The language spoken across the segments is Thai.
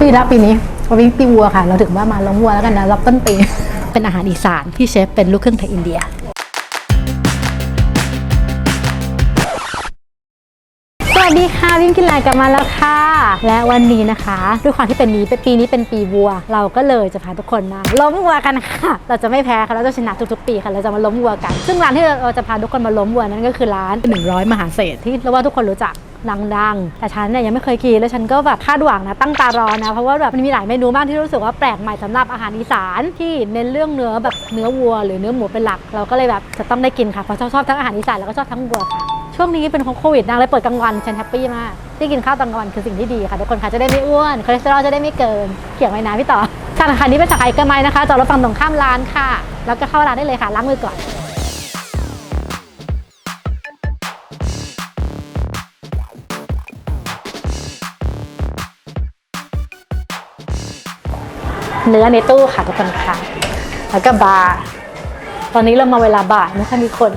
ปีละปีนี้วิ่งปีวัวค่ะ เราถึงว่ามาล้มวัวแล้วกันนะรับต้นปี เป็นอาหารอีสานพี่เชฟเป็นลูกครึ่งไทยอินเดีย วัสดีค่ะวิ่งกินลน์กลับมาแล้วค่ะ และวันนี้นะคะด้วยความที่เป็นนี้เป็นปีนี้เป็นปีวัว เราก็เลยจะพาทุกคนมาล้มวัวกันค่ะ เราจะไม่แพ้ค่ะเราจะชนะทุกๆ ปีค่ะเราจะมาล้มวัวกัน ซึ่งร้านที่เราจะพาทุกคนมาล้มวัวนั้นก็คือร้าน 100 มหาเศรษฐ์ที่เราว่าทุกคนรู้จักดังๆ แต่ฉันเนี่ยยังไม่เคยกินแล้วฉันก็แบบคาดหวังนะตั้งตารอนะ เพราะว่าแบบมันมีหลายเมนูมากที่รู้สึกว่าแปลกใหม่สำหรับอาหารอีสานที่เน้นเรื่องเนื้อแบบเนื้อวัว หรือเนื้อหมูเป็นหลัก เราก็เลยแบบจะต้องได้กินค่ะเพราะชอบชอบทั้งอาหารอีสานแล้วก็ชอบทั้งวัวค่ะ ช่วงนี้เป็นของโควิดนางเลยเปิดกลางวันฉันแฮปปี้มากที่กินข้าวตอนกลางวันคือสิ่งที่ดีค่ะทุกคนค่ะจะได้ไม่อ้วนคอเลสเตอรอลจะได้ไม่เกินเกี่ยวไว้นะพี่ต่อสาขานี้เป็นสาขาเอกมัยนะคะจอดรถฝั่งตรงข้ามร้านค่ะ แล้วก็เข้าร้านได้เลยค่ะล้างมือก่อนเนื้อในตู้ค่ะทุกคนค่ะ แล้วก็บาร์ ตอนนี้เรามาเวลาบ่ายไม่ค่อยมีคน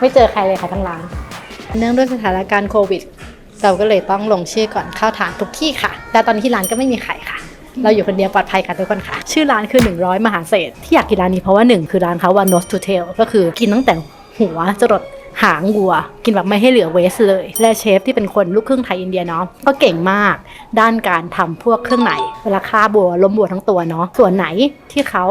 ไม่เจอใครเลยค่ะทั้งร้าน เนื่องด้วยสถานการณ์โควิด เราก็เลยต้องลงชื่อก่อนเข้าทานทุกที่ค่ะ แต่ตอนนี้ที่ร้านก็ไม่มีใครค่ะ เราอยู่คนเดียวปลอดภัยค่ะทุกคนค่ะ ชื่อร้านคือ 100 มหาเศรษฐ์ที่อยากกินร้านนี้เพราะว่าหนึ่งคือร้านเขาว่า nose to tail ก็คือกินตั้งแต่หัวจรดหางวัว กินแบบไม่ให้เหลือเวสเลย และเชฟที่เป็นคนลูกครึ่งไทยอินเดียเนาะก็เก่งมาก ด้านการทำพวกเครื่องในเวลาฆ่าบัวล้มบัวทั้งตัวเนาะส่วนไหนที่เขา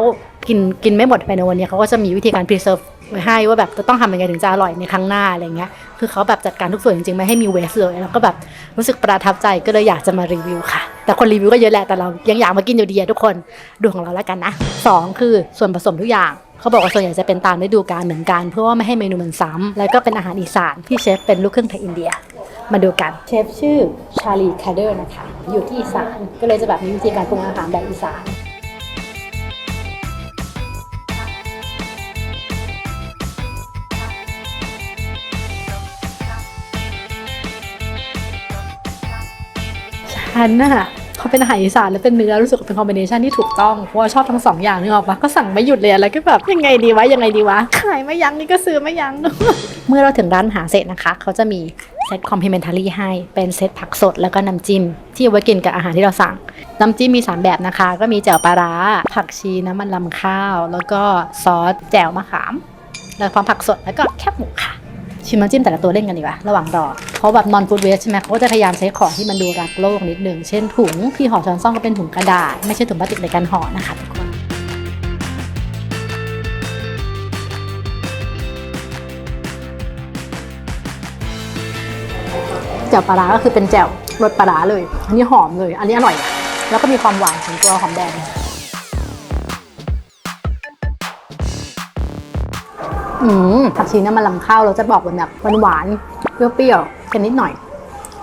กินกินไม่หมดภายในวันนี้เขาก็จะมีวิธีการ preserve ไว้ให้ว่าแบบจะต้องทำยังไงถึงจะอร่อยในครั้งหน้าอะไรเงี้ย คือเขาแบบจัดการทุกส่วนจริงๆ ไม่ให้มีเวสเลย แล้วก็แบบรู้สึกประทับใจก็เลยอยากจะมารีวิวค่ะ แต่คนรีวิวก็เยอะแหละ แต่เรายังอยากมากินอยู่ดีทุกคนดูของเราแล้วกันนะสองคือส่วนผสมทุกอย่างเขาบอกว่าส่วนใหญ่จะเป็นตามฤดูกาลเหมือนกัน เพื่อว่าไม่ให้เมนูมันซ้ำแล้วก็เป็นอาหารอีสานที่เชฟเป็นลูกครึ่งไทยอินเดีย มาดูกันเชฟชื่อชาลีคาเดอร์นะคะอยู่ที่อีสานก็เลยจะแบบมีวิธีการปรุงอาหารแบบอีสาน ฉันน่ะเขาเป็นอาหารอีสานและเป็นเนื้อรู้สึกว่าเป็นคอมบิเนชันที่ถูกต้องเพราะว่าชอบทั้งสองอย่างนึกออกปะก็สั่งไม่หยุดเลยแล้วก็แบบยังไงดีวะยังไงดีวะขายไม่ยั้งนี่ก็ซื้อไม่ยั้งเมื่อเราถึงร้านอาหารเสร็จนะคะ เขาจะมีเซตคอมพ l เมนทารี่ให้เป็นเซตผักสดแล้วก็น้ำจิ้ม ที่เอาไว้กินกับอาหารที่เราสั่ง น้ำจิ้มมี 3 แบบนะคะ ก็มีแจ่วปลาร้า ผักชีน้ำมันลำข้าว แล้วก็ซอสแจ่วมะขาม แล้วพร้อมผักสดแล้วก็แคบหมูค่ะ ชิมน้ำจิ้มแต่ละตัวเล่นกันดีกว่า ระหว่างรอเพราะแบบนอนฟูดเวสใช่ไหมเขาก็จะพยายามใช้ของที่มันดูรักโลกนิดนึง เช่นถุงที่ห่อช้อนซ่อมก็เป็นถุงกระดาษ ไม่ใช่ถุงพลาสติกในการห่อนะคะทุกคนแจ่วปลาร้าก็คือเป็นแจ่วรสปลาร้าเลย อันนี้หอมเลย อันนี้อร่อย แล้วก็มีความหวานของตัวหอมแดง อืมผักชีน้ำมันลำข้าวเราจะบอกว่าแบบหวานๆเปรี้ยวๆเค็มนิดหน่อย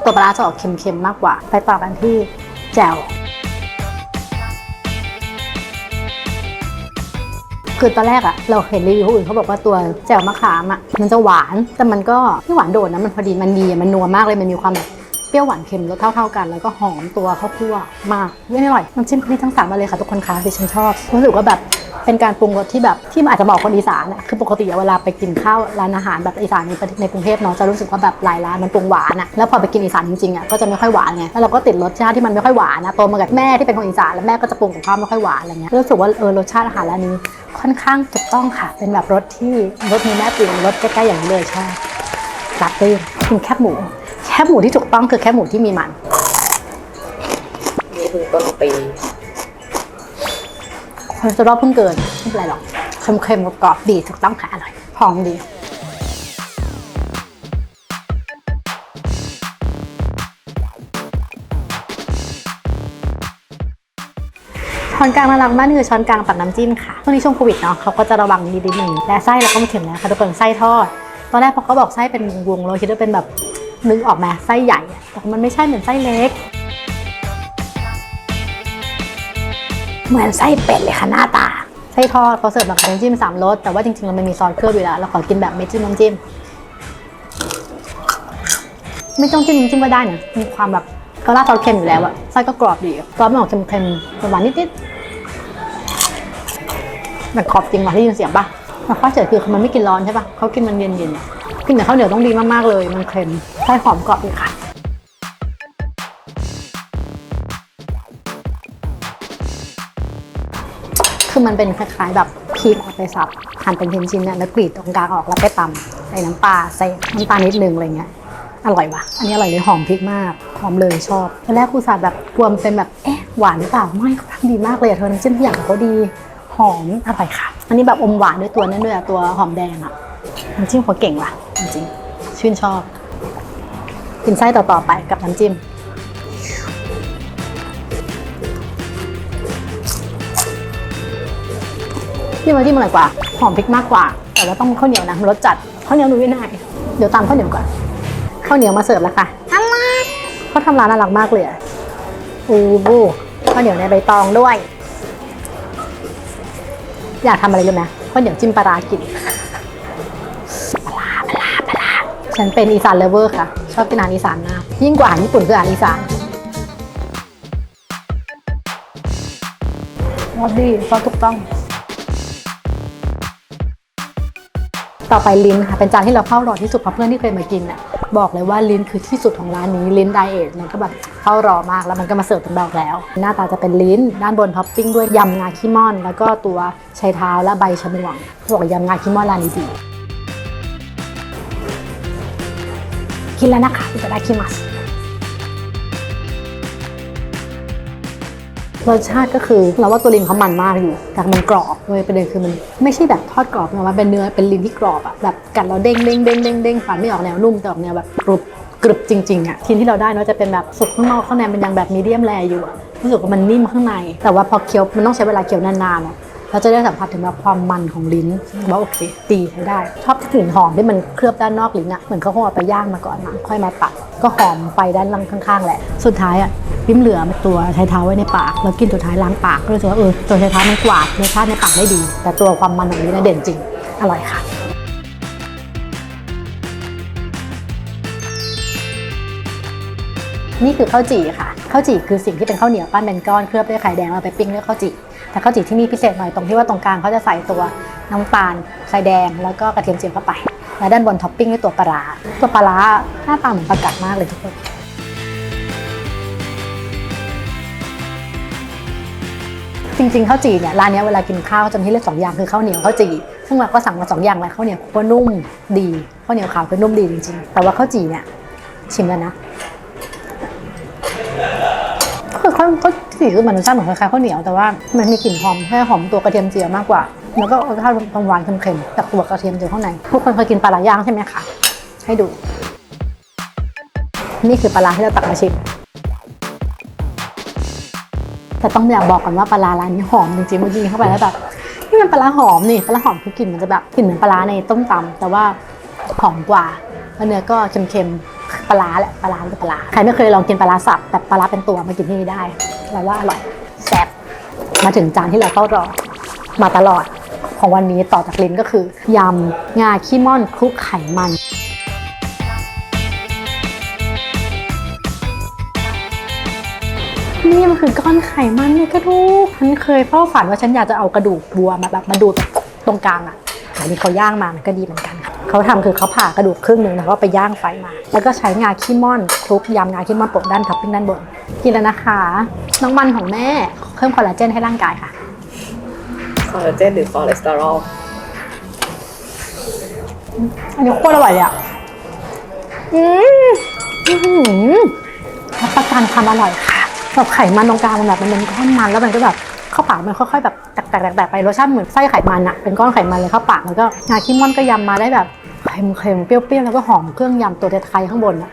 ตัวปลาจะออกเค็มๆมากกว่า ไปต่อกันที่แจ่วคือตอนแรกอะเราเห็นรีวิวคนอื่นเขาบอกว่าตัวแจ่วมะขามอะมันจะหวานแต่มันก็ไม่หวานโดดนะมันพอดีมันดีอะมันนัวมากเลยมันมีความแบบเปรี้ยวหวานเค็มรสเท่าๆกัน แล้วก็หอมตัวข้าวคั่วมากเยี่ยมอร่อยน้ำจิ้มนี่ทั้งสามมาเลยค่ะทุกคนคะดิฉันชอบรู้สึกว่าแบบ เป็นการปรุงรสที่แบบที่มันอาจจะบอกคนอีสานอะคือปกติเวลาไปกินข้าวร้านอาหารแบบอีสานในในกรุงเทพเนาะจะรู้สึกว่าแบบหลายร้านมันปรุงหวานอะแล้วพอไปกินอีสานจริงๆอะก็จะไม่ค่อยหวานไงแล้วเราก็ติดรสชาติที่มันไม่ค่อยหวานนะโตมากับแม่ที่เป็นคนอีสานแล้วแม่ก็จะปรุงกับข้าวไม่ค่อยหวานอะไรเงี้ยรู้สึกว่าเออรสชาติอาหารร้านนี้ค่อนข้างถูกต้องค่ะ เป็นแบบรสที่รสมีแม่ปรุงรสใกล้ๆอย่างนี้เลยใชอบจัดตื้นกินแคบหมู แคบหมูที่ถูกต้องคือแคบหมูที่มีมันนี่คือต้นปี คอเลสเตอรอลเพิ่งเกินไม่เป็นไรหรอกเค็มๆกรอบๆดีถูกต้องค่ะอร่อยพองดีช้อนกลางน่ารักมากนี่คือช้อนกลางตักน้ำจิ้มค่ะช่วงนี้ช่วงโควิดเนาะเขาก็จะระวังนิดนิดหนึ่งและไส้เราก็มาถึงแล้วค่ะทุกคนไส้ทอด ตอนแรกพอเขาบอกไส้เป็นวงๆเราคิดว่าเป็นแบบนึกออกไหมไส้ใหญ่แต่มันไม่ใช่เหมือนไส้เล็ก เหมือนไส้เป็ดเลยค่ะหน้าตาไส้ทอดเขาเสิร์ฟแบบน้ำจิ้มสามรสแต่ว่าจริงๆแล้วมันมีซอสเคลือบอยู่แล้วเราขอกินแบบไม่จิ้มน้ำจิ้ม ไม่ต้องจิ้มน้ำจิ้มก็ได้นะมีความแบบเขาราดซอสเค็มอยู่แล้วอะไส้ก็กรอบดีซอสมันออกเค็มๆหวานนิดๆมันกรอบจริงว่ะที่ยินเสียงปะแต่ข้อเสียคือมันไม่กินร้อนใช่ปะเขากินมันเย็นๆกินแต่ข้าวเหนียวต้องดีมากๆเลย มันเค็มไส้หอมกรอบดีค่ะ คือมันเป็นคล้ายๆแบบพริกเอาไปสับหั่นเป็นชิ้นๆเนี่ยแล้วกรีดตรงกลางออกแล้วไปตำใส่น้ำปลาใส่น้ำตาลนิดนึงอะไรเงี้ยอร่อยว่ะ อันนี้อร่อยเลยหอมพริกมาก หอมเลยชอบตอนแรกครูสาแบบกลัวมันเป็นแบบ เอ๊ะ หวานหรือเปล่า ไม่เขาทำดีมากเลยอะเธอน้ำจิ้มทุกอย่างเขาดี หอมอร่อยค่ะ อันนี้แบบอมหวานด้วยตัวนั้นด้วยตัวหอมแดงอะน้ำจิ้มเขาเก่งว่ะ จริงๆชื่นชอบ กินไส้ต่อๆไปกับน้ำจิ้ม จิ้มน้ำจิ้มอร่อยกว่า หอมพริกมากกว่า แต่ว่าต้องข้าวเหนียวนะรสจัดข้าวเหนียวดูไม่ได้เดี๋ยวตามข้าวเหนียวก่อนข้าวเหนียวมาเสิร์ฟแล้วค่ะน่ารักเขาทำร้านน่ารักมากเลยอะอูบูข้าวเหนียวในใบตองด้วย อยากทำอะไรรู้ไหมข้าวเหนียวจิ้มปลาร้ากินปลาร้าปลาร้าปลาร้าฉันเป็นอีสานเลฟเวอร์ค่ะ ชอบกินอาหารอีสานมากยิ่งกว่าอาหารญี่ปุ่นคืออาหารอีสานรสดีซอสถูกต้อง ต่อไปลิ้นค่ะเป็นจานที่เราเข้ารอที่สุดเพราะเพื่อนที่เคยมากินอะบอกเลยว่าลิ้นคือที่สุดของร้านนี้ลิ้นไดเอทมันก็แบบเข้ารอมากแล้วมันก็มาเสิร์ฟเป็นดอกแล้ว หน้าตาจะเป็นลิ้นด้านบนท็อปปิ้งด้วยยำงาขี้ม่อน แล้วก็ตัวชายเท้าและใบชะมวงบอกยำงาขี้ม่อนร้านนี้ดีกินแล้วนะคะอิตาดาคิมัส รสชาติก็คือเราว่าตัวลิ้นเขามันมากอยู่แต่มันกรอบเลยประเด็นคือมันไม่ใช่แบบทอดกรอบนะว่าเป็นเนื้อเป็นลิ้นที่กรอบอะแบบกัดเราเด้งเด้งเด้งเด้งเด้งฟันไม่ออกแนวนุ่มแต่ออกแนวแบบกรุบกรึบจริงๆอะชิ้นที่เราได้เนะจะเป็นแบบสุกข้างนอกข้างในมันยังแบบมีเดียมแรอยู่อะรู้สึกว่ามันนิ่มข้างใน แต่ว่าพอเคี้ยวมันต้องใช้เวลาเคี้ยวนานๆอะ เราจะได้สัมผัสถึงแบบความมันของลิ้นว่าโอเคตีใช้ได้ ชอบกลิ่นหอมที่มันเคลือบด้านนอกลิ้นอะเหมือนเขาคงเอาไปย่างมาก่อนค่อยมาตัดก็หอมไปด้านล่างข้างๆแหละ สุดท้ายอะพิมเหลือตัวใช้เท้าไว้ในปาก แล้วกินตัวท้ายล้างปากก็รู้สึกว่าเออตัวใช้เท้ามันกวาดรสชาติในปากได้ดี แต่ตัวความมันของนี้นเด่นจริงอร่อยค่ะนี่คือข้าวจี่ค่ะข้าวจี่คือสิ่งที่เป็นข้าวเหนียวปั้นเป็นก้อนเคลือบด้วยไข่แดงแล้วเอาไปปิ้งด้วยข้าวจี่ แต่ข้าวจี่ที่นี่พิเศษหน่อยตรงที่ว่าตรงกลางเขาจะใส่ตัวน้ำตาลไข่แดงแล้วก็กระเทียมเจียวเข้าไป และด้านบนท็อปปิ้งด้วยตัวปลาร้าตัวปลาร้าหน้าตาเหมือนปลากัดมากเลยทุกคนจริงๆข้าวจี่เนี่ยร้านนี้เวลากินข้าวจะมีให้เลือกสองอย่างคือข้าวเหนียวข้าวจี่ซึ่งเราก็สั่งมาสองอย่างเลยข้าวเหนียวก็นุ่มดีข้าวเหนียวขาวก็นุ่มดีจริง ๆ แต่ว่าข้าวจี่เนี่ยชิมแล้วนะคือข้าว ข้วจี่คือมันรสชาติเหมือนคล้ายๆข้าวเหนียวแต่ว่ามันมีกลิ่นหอมแค่หอมตัวกระเทียมเจียวมากกว่า แล้วก็รสชาติหวานเค็มๆจากตัวกระเทียมเจียวข้างในทุกคนเคยกินปลาร้าย่างใช่ไหมคะให้ดู นี่คือปลาร้าที่เราตักมาชิมแต่ต้องอยากบอกก่อนว่าปลาร้าร้านนี้หอมจริงๆเมื่อกี้เข้าไปแล้วแบบนี่มันปลาร้าหอมนี่ปลาร้าหอมคือกลิ่นมันจะแบบกลิ่นเหมือนปลาร้าในต้มตำแต่ว่าหอมกว่าแล้วเนื้อก็เค็มๆ ปลาร้าแหละปลาร้าคือปลาใครไม่เคยลองกินปลาร้าสับแบบปลาร้าเป็นตัวมากินที่นี่ได้เราว่าอร่อยแซ่บมาถึงจานที่เราเข้ารอมาตลอดของวันนี้ต่อจากลิ้นก็คือยำงาขี้ม่อนคลุกไขมันนี่มันคือก้อนไขมันในกระดูกฉันเคยเฝ้าฝันว่าฉันอยากจะเอากระดูกวัวมาแบบมาดูดตรงกลางอะ อันนี้เขาย่างมามันก็ดีเหมือนกันค่ะเขาทำคือเขาผ่ากระดูกครึ่งหนึ่งแล้วก็ไปย่างไฟมา แล้วก็ใช้งาขี้ม่อนคลุกยำงาขี้ม่อนโปะด้านท็อปปิ้งด้านบนกินแล้วนะคะ น้องมันของแม่เพิ่มคอลลาเจนให้ร่างกายค่ะคอลลาเจนหรือคอเลสเตอรอลอันนี้โคตรอร่อยเลยอะอืมอื้อหือรับประกันความอร่อยค่ะแบบไขมันตรงกลางมันแบบมันเป็นก้อนมันแล้วมันก็แบบเข้าวปากมันค่อยๆแบบแตกๆๆไปรสชาติเหมือนไส้ไขมันอะเป็นก้อนไขมันเลยข้าวปากแล้วก็งาขี้ม่อนก็ยำมาได้แบบเค็มๆเปรี้ยวๆแล้วก็หอมเครื่องยำตัวไทยข้างบนอะ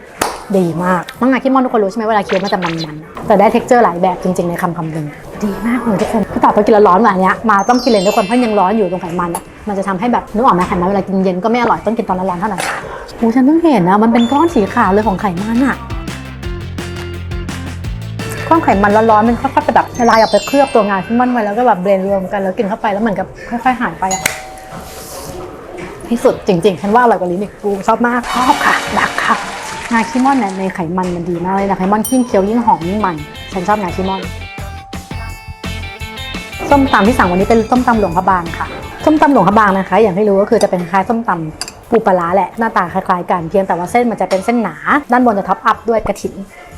ดีมากมังงาขี้ม่อนทุกคนรู้ใช่ไหมเวลาเคี้ยวมันจะมันๆแต่ได้เท็กเจอร์หลายแบบจริงๆในคำคำหนึ่งดีมากเลยทุกคนคือต่อไปกินแล้วร้อนแบบนี้มาต้องกินเลยทุกคนเพราะยังร้อนอยู่ตรงไขมันอะมันจะทำให้แบบนึกออกไหมไขมันเวลากินเย็นก็ไม่อร่อยต้องกินตอนร้อนๆเท่านั้นโอ้ฉันเพิ่งเห็นนะมันเป็นก้อนสีขาวเลยของไขมันอะ ก้อนไขมันร้อนๆมันค่อยๆไปแบบละลายออกไปเคลือบตัวงาที่มันไว้แล้วก็แบบเบรนรวมกันแล้วกินเข้าไปแล้วเหมือนกับค่อย ๆหายไปอะที่สุดจริงๆฉันว่าอร่อยกว่าลิ้นอีกกูชอบมากชอบค่ะดักค่ะงาขี้ม่อนเนี่ยในไขมันมันดีมากเลยนะไขมันยิ่งเคี้ยวยิ่งหอมยิ่งมันฉันชอบงาขี้ม่อนส้มตำที่สั่งวันนี้เป็นส้มตำหลวงพระบางค่ะส้มตำหลวงพระบางนะคะ อย่างที่รู้ก็คือจะเป็นคล้ายส้มตำปูปลาร้าแหละหน้าตาคล้ายๆกันเพียงแต่ว่าเส้นมันจะเป็นเส้นหนา ด้านบนจะท็อปอัพด้วยกระถิ่น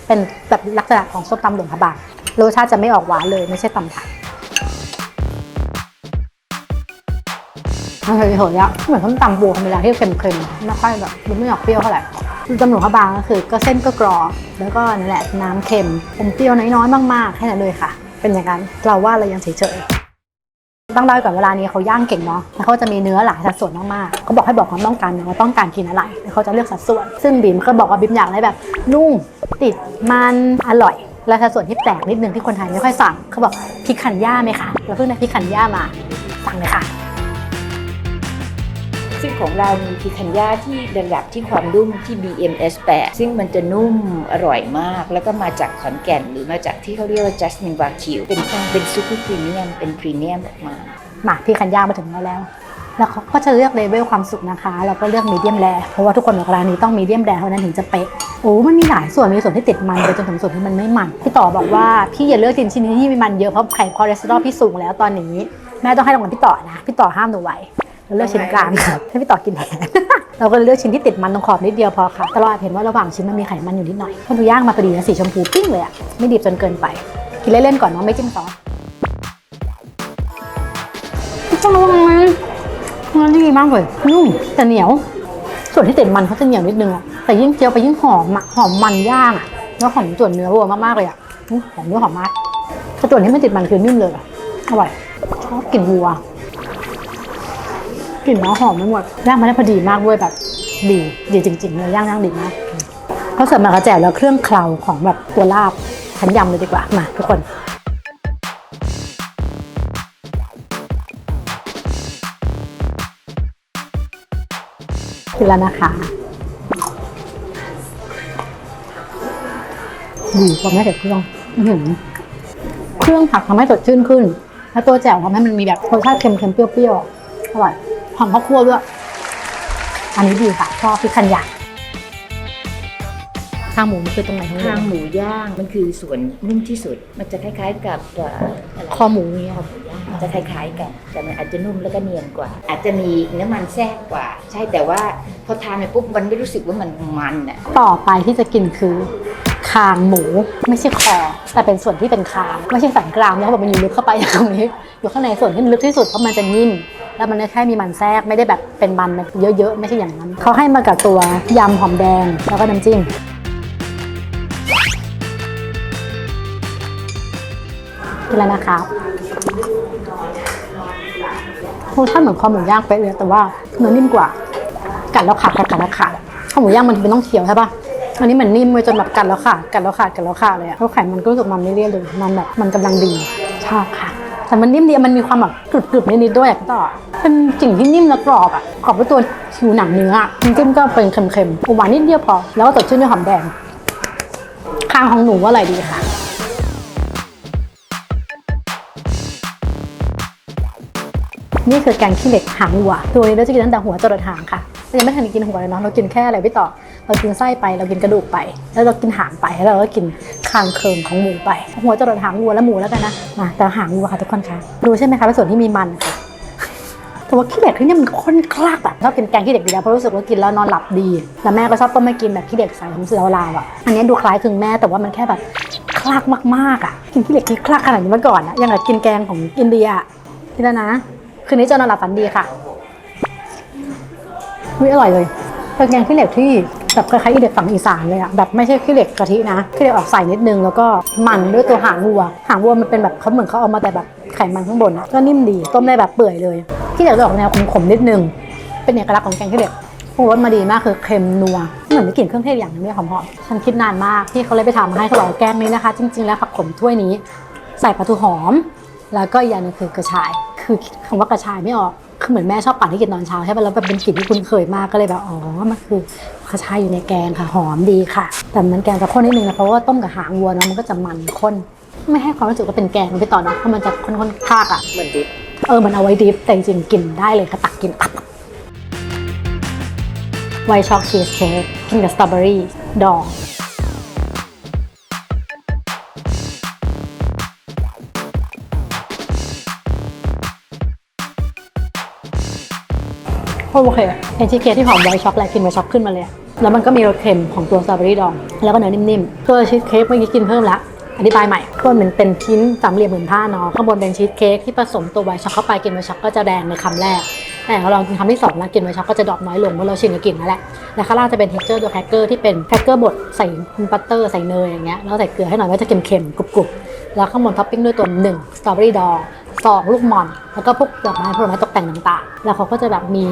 เป็นแบบลักษณะของส้มตำหลวงพระบางรสชาติจะไม่ออกหวานเลยไม่ใช่ตำไทยมันเฉยๆอะเหมือนส้มตำบูธรรมดาที่เค็มๆไม่ค่อยแบบมันไม่ออกเปรี้ยวเท่าไหร่ตำหลวงพระบางก็คือ ก็เส้นก็กรอบแล้วก็นี่แหละน้ำเค็มอมเปรี้ยวน้อยๆมากๆแค่นั้นเลยค่ะ เป็นอย่างนั้นเราว่าเรายังเฉยๆ ต้องเล่าก่อนเวลานี้เขาย่างเก่งเนาะแล้วเขาจะมีเนื้อหลายสัดส่วนมากๆเขาบอกให้บอกความต้องการว่าต้องการกินอะไรแล้วเขาจะเลือกสัดส่วน ซึ่งบีมก็บอกว่าบีมอยากได้แบบ นุ่มติดมันอร่อย และสัดส่วนที่แปลกนิดนึงที่คนไทยไม่ค่อยสั่งเขาบอกพริกขันย่าไหมคะเราเพิ่งได้พริกขันย่ามาสั่งเลยค่ะ ซึ่งของเรามีพิคันย่าที่ระดับที่ความนุ่มที่ BMS 8 ซึ่งมันจะนุ่มอร่อยมาก แล้วก็มาจากขอนแก่นหรือมาจากที่เขาเรียกว่า Jasmine Wagyu เป็นเป็นซูเปอร์พรีเมียมเป็นพรีเมียมออกมามาพี่คันย่ามาถึงแล้วแล้ว แล้วเขาก็จะเลือกเลเวลความสุกนะคะ แล้วก็เลือกมีเดียมแรเพราะว่าทุกคนบอกร้านนี้ต้องมีเดียมแรเท่านั้นถึงจะเป๊ะ โอ้ มันมีหลายส่วน มีส่วนที่ติดมันไปจนถึงส่วนที่มันไม่มัน พี่ต่อบอกว่าพี่อย่าเลือกกินชิ้นนี้ที่มีมันเยอะเพราะไขคอเลสเตอรอลพี่สูงแล้วตอนนี้ แม่ต้องให้รางวัลพี่ต่อนะ พี่ต่อห้ามหนูไว้ เราเลือกชิ้นกลางค่ะให้พี่ต่อกินแทนเราก็เลยเลือกชิ้นที่ติดมันตรงขอบนิดเดียวพอค่ะแต่เราอาจเห็นว่าระหว่างชิ้นมันมีไขมันอยู่นิดหน่อยพอดูย่างมาพอดีนะสีชมพูปิ้งเลยอะไม่ดิบจนเกินไป กินเล่นๆก่อนเนาะไม่จิ้มซอสพี่ต้องระวังนะมันดีมากเลยนุ่มแต่เหนียว ส่วนที่ติดมันเขาจะเหนียวนิดนึงอะแต่ยิ่งเจียวไปยิ่งหอมอะหอมมันย่างอะแล้วหอมส่วนเนื้อวัวมากๆเลยอะอื้อหอมเนื้อหอมมากแต่ส่วนที่ไม่ติดมันคือนิ่มเลยอะอร่อยชอบกลิ่นวัว กลิ่นเนื้อหอมไม่หมดย่างมาได้พอดีมากด้วยแบบดีดีจริงๆเลยย่างย่างดีมากเขาเสิร์ฟมากระแจวแล้วเครื่องเคลาของแบบตัวลาบชั้นยำเลยดีกว่ามาทุกคนกินแล้วนะคะดีกว่าไม่ใส่เครื่องอื้อหือเครื่องผักทำให้สดชื่นขึ้น แล้วตัวแจ่วทำให้มันมีแบบรสชาติเค็มๆเปรี้ยวๆอร่อย หอมข้าวคั่วด้วย อันนี้ดีค่ะชอบพริกขันยาข้างหมูมันคือตรงไหนของทางหหมูมูย่างมันคือส่วนนุ่มที่สุด มันจะคล้ายๆ กับเอ่ออะไรคอหมูอย่างเงี้ยข้าวหมูย่างจะคล้ายๆกัน แต่มันอาจจะนุ่มแล้วก็เนียนกว่า อาจจะมีน้ำมันแทรกกว่า ใช่แต่ว่าพอทานไปปุ๊บมันไม่รู้สึกว่ามันมันอะต่อไปที่จะกินคือคางหมูไม่ใช่คอ แต่เป็นส่วนที่เป็นคางไม่ใช่สันกรามนะเขาบอกมันอยู่ลึกเข้าไปอย่างตรงนี้ อยู่ข้างในส่วนที่ลึกที่สุดเพราะมันจะนิ่ม แล้วมันแค่มีมันแทรกไม่ได้แบบเป็นมันแบบเยอะๆ ไม่ใช่อย่างนั้น เขาให้มากับตัวยำหอมแดงแล้วก็น้ำจิ้มกินแล้วนะคะรสชาติเหมือนคอหมูย่างไปเลยแต่ว่าเนื้อนิ่มกว่า กัดแล้วขาดกัดแล้วขาดข้าวหมูย่างมันเป็นต้องเคี้ยวใช่ปะอันนี้มันนิ่มเลยจนแบบกัดแล้วขาดกัดแล้วขาดกัดแล้วขาดเลยอะแล้วไขมันก็รู้สึกมันไม่เลี่ยนเลยมันแบบมันกำลังดีชอบค่ะ แต่มันนิ่มดีมันมีความแบบกรึบๆนิดๆด้วยอะต่อเป็นสิ่งที่นิ่มและกรอบอะกรอบด้วยตัวผิวหนังเนื้ออะน้ำจิ้มก็เป็นเค็มๆหวานนิดเดียวพอ แล้วก็สดชื่นด้วยหอมแดงข้างของหนูว่าอะไรดีคะนี่คือแกงขี้เหล็กหางวัวตัวนี้เราจะกินตั้งแต่หัวจรดหางค่ะ เรายังไม่ทันได้กินหัวเลยเนาะเรากินแค่อะไรพี่ต่อ เรากินไส้ไปเรากินกระดูกไป แล้วเรากินหางไปแล้วเราก็กินคางเคิงของหมูไป หัวจรดหางวัวและหมูแล้วกันนะมาแต่หางวัวค่ะทุกคนคะรู้ใช่ไหมคะเป็นส่วนที่มีมันค่ะแต่ว่าขี้เหล็กที่นี่มันข้นคลักอะชอบกินแกงขี้เหล็กดีแล้วเพราะรู้สึกว่ากินแล้วนอนหลับดีแล้วแม่ก็ชอบต้มไม่กินแบบขี้เหล็กใส่น้ำเสือลาวๆอะอันนี้ดูคล้ายคลึงแม่แต่ว่ามันแค่แบบคลักมากๆอะกินขี้เหล็กที่คลักขนาดนี้มาก่อนอะยังกับกินแกงของอินเดียอะกินแล้วนะคืนนี้จะนอนหลับฝันดีค่ะ วิอร่อยเลยเป็นแกงขี้เหล็กที่แบบคล้ายๆอีเด็กฝั่งอีสานเลยอะแบบไม่ใช่ขี้เหล็กกะทินะขี้เหล็กออกใส่นิดนึงแล้วก็มันด้วยตัวหางวัว หางวัวมันเป็นแบบเขาเหมือนเขาเอามาแต่แบบไขมันข้างบนอะก็นิ่มดีต้มได้แบบเปื่อยเลยขี้เหล็กจะออกแนวขมๆนิดนึง เป็นเอกลักษณ์ของแกงขี้เหล็กปรุงรสมาดีมากคือเค็มนัวเหมือนไม่กลิ่นเครื่องเทศอย่างนึงไม่หอมๆฉันคิดนานมากที่เขาเลยไปทำให้เขาบอกแกงนี้นะคะ จริง ๆ แล้วผักขมถ้วยนี้ ใส่ปลาทูหอม แล้วก็อีกอย่างนึงคือกระชาย คือคำว่ากระชายไม่ออก คือเหมือนแม่ชอบปั่นให้กินตอนเช้าใช่ป่ะแล้วแบบเป็นกลิ่นที่คุ้นเคยมากก็เลยแบบอ๋อมันคือกระชายอยู่ในแกงค่ะหอมดีค่ะ แต่มันแกงจะข้นนิดนึงนะเพราะว่าต้มกับหางวัวเนาะมันก็จะมันข้นไม่ให้ความรู้สึกว่าเป็นแกงไปต่อเนาะเพราะมันจะข้นๆคลากอะเหมือนดิฟเออมันเอาไว้ดิฟแต่จริงๆกินได้เลยค่ะตักกินตักไวท์ช็อกชีสเค้กกินกับสตรอเบอรี่ดอง โอเคเป็นชีสเค้กที่หอมไวช็อกแลตกินไวช็อกขึ้นมาเลย แล้วมันก็มีรสเค็มของตัวสตรอเบอรี่ดอง แล้วก็เนื้อนิ่มๆ ตัวชีสเค้กเมื่อกี้กินเพิ่มละอธิบายใหม่ข้างบนมันเป็นชิ้นสามเหลี่ยมเหมือนผ้าเนาะข้างบนเป็นชีสเค้กที่ผสมตัวไวช็อกเข้าไปกินไวช็อกก็จะแดงในคำแรก แต่เราลองกินคำที่สองแล้วกลินไวช็อกก็จะดรอปน้อยลงเพราะเราชินกับกลิ่นนั่นแหละและข้างล่างจะเป็นเท็กเจอร์ตัวแครกเกอร์ที่เป็นแครกเกอร์บดใส่บัตเตอร์ใส่เนยอย่างเงี้ยแล้วใส่เกลือให้หน่อยก็จะเค็มๆกรุบๆ แล้วข้างบนท็อปปิ้งด้วยตัวหนึ่งสตรอเบอรี่ดองสองลูกหมอน แล้วก็พวกดอกไม้ผลไม้ตกแต่งต่างๆ แล้วเขาก็จะแบบมี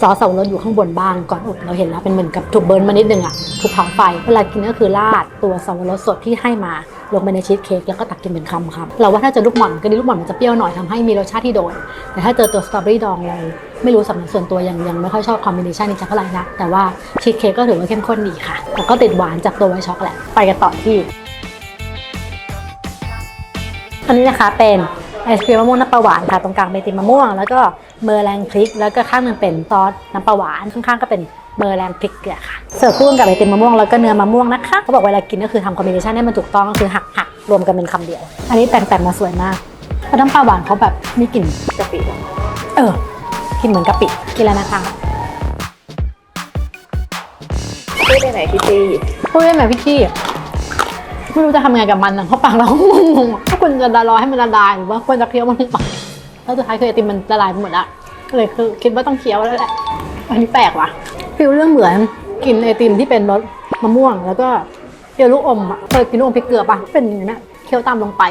ซอสสับปะรดอยู่ข้างบนบ้างก่อนอบเราเห็นแล้วเป็นเหมือนกับถูกเบิร์นมานิดนึงอะถูกเผาไฟเวลากินก็คือราดตัวสับปะรดสดที่ให้มาลงไปในชีสเค้กแล้วก็ตักกินเป็นคำครับเราว่าถ้าเจอลูกหม่อนก็ดีลูกหม่อนมันจะเปรี้ยวหน่อยทำให้มีรสชาติที่โดนแต่ถ้าเจอตัวสตรอเบอรี่ดองเราไม่รู้สำหรับส่วนตัวยังยังไม่ค่อยชอบคอมบิเนชันนี้สักเท่าไหร่นะแต่ว่าชีสเค้กก็ถือว่าเข้มข้นดีค่ะแล้วก็ติดหวานจากตัวไวช็อกแหละไปกันต่อที่ อันนี้นะคะเป็นไอศครีมมะม่วงน้ำปลาหวานค่ะตรงกลางเป็นไอติมมะม่วง แล้วก็เมอร์แรงพริก แล้วก็ข้างหนึงเป็นซอสน้ำปลาหวานข้างๆก็เป็นเมอร์แรงพริกเกลือค่ะเสิร์ฟคู่กับไอติมมะม่วงแล้วก็เนื้อมะม่วงนะคะเขาบอกเวลากินก็คือทำคอมบิเนชันให้มันถูกต้องก็คือหักหักๆรวมกันเป็นคำเดียว อันนี้แต่งแต่งมาสวยมากเพราะน้ำปลาหวานเขาแบบมีกลิ่นกะปิเหรอเออกินเหมือนกะปิกินแล้วนะคะพูดไปไหนพี่ตี้พูดได้ไหมพี่กี้ ไม่รู้จะทำยังไงกับมันนะเพราะปากเรางงๆถ้าคุณจะละลอยให้มันละลายหรือว่าควรจะเคี้ยวมันลงไปแล้วสุดท้ายคือไอติมมันละลายไปหมดละก็เลยคือคิดว่าต้องเคี้ยวแล้วแหละอันนี้แปลกว่ะฟิลเรื่องเหมือนกินไอติมที่เป็นรสมะม่วง แล้วก็เคี้ยวลูกอมอะเคยกินลูกอมพริกเกลือปะเป็นอย่างนี้นะเคี้ยวตามลงไป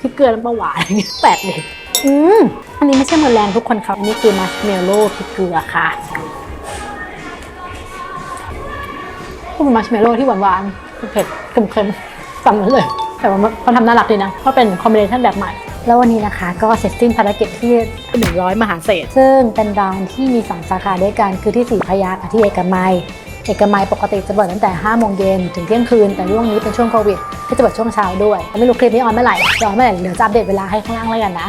พริกเกลือน้ำปลาหวานอย่างเงี้ยแปลกเลยอืมอันนี้ไม่ใช่เมอร์แรงทุกคนครับอันนี้คือมัชเมลโล่พริกเกลือค่ะก็เป็นมัชเมลโล่ที่หวานๆเผ็ดๆเค็มๆ สั่งนั้นเลย แต่ว่าเขาทำน่ารักดีนะเพราะเป็นคอมบิเนชันแบบใหม่ แล้ววันนี้นะคะก็เสร็จสิ้นภารกิจที่ 100 มหาเศษ ซึ่งเป็นร้านที่มี 2 สาขาด้วยกันคือที่สีพระยากับที่เอกมัยเอกมัยปกติจะเปิดตั้งแต่ 5 โมงเย็นถึงเที่ยงคืน แต่ช่วงนี้เป็นช่วงโควิดก็จะเปิดช่วงเช้าด้วย ไม่รู้คลิปนี้ออนเมื่อไหร่เดี๋ยวออนเมื่อไหร่เดี๋ยวจะอัปเดตเวลาให้ข้างล่างแล้วกันนะ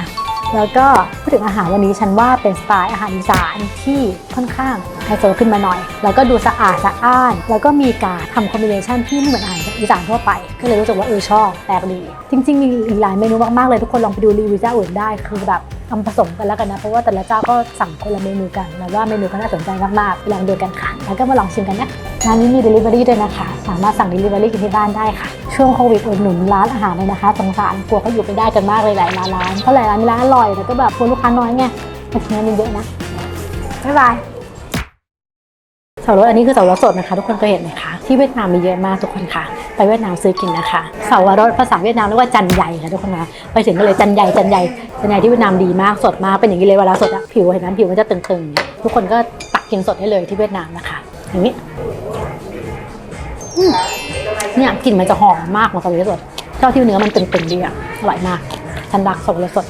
แล้วก็พูดถึงอาหารวันนี้ฉันว่าเป็นสไตล์อาหารอีสานที่ค่อนข้าง ไฮโซขึ้นมาหน่อย แล้วก็ดูสะอาดสะอ้าน แล้วก็มีการทำคอมบิเนชันที่ไม่เหมือนอาหารอีสานทั่วไป ก็เลยรู้สึกว่าเออชอบแปลกดี จริง ๆ มีอีกหลายเมนูมากๆเลยทุกคนลองไปดูรีวิวเจ้าอื่นได้คือแบบทำผสมกันแล้วกันนะ เพราะว่าแต่ละเจ้าก็สั่งคนละเมนูกันแล้วว่าเมนูก็น่าสนใจมากๆไปลองดูกันค่ะ แล้วก็มาลองชิมกันนะร้านนี้มี Delivery ด้วยนะคะ สามารถสั่ง Delivery กินที่บ้านได้ค่ะ ช่วงโควิดอุดหนุนร้านอาหารเลยนะคะสงสารกลัวเขาอยู่ไม่ได้กันมากเลยหลายร้านร้านเพราะหลายร้านมีร้านอร่อยแต่ก็แบบคนลูกค้าน้อยไงแต่ทีนี้มันเยอะนะบ๊ายบาย เสาวรสอันนี้คือเสาวรสสดนะคะ ทุกคนเคยเห็นไหมคะที่เวียดนามมีเยอะมากทุกคนค่ะไปเวียดนามซื้อกินนะคะเสาวรสภาษาเวียดนามเรียกว่าจันใหญ่ค่ะทุกคนค่ะไปถึงก็เลยจันใหญ่จันใหญ่จันใหญ่ที่เวียดนามดีมากสดมากเป็นอย่างนี้เลยเวลาสดอะผิวเห็นไหมผิวมันจะตึงๆทุกคนก็ตักกินสดได้เลยที่เวียดนามนะคะ อย่างนี้เนี่ยกลิ่นมันจะหอมมากของเสาวรสสดเจ้าที่เนื้อมันตึงๆดีอะอร่อยมากฉันรักสาวรสสด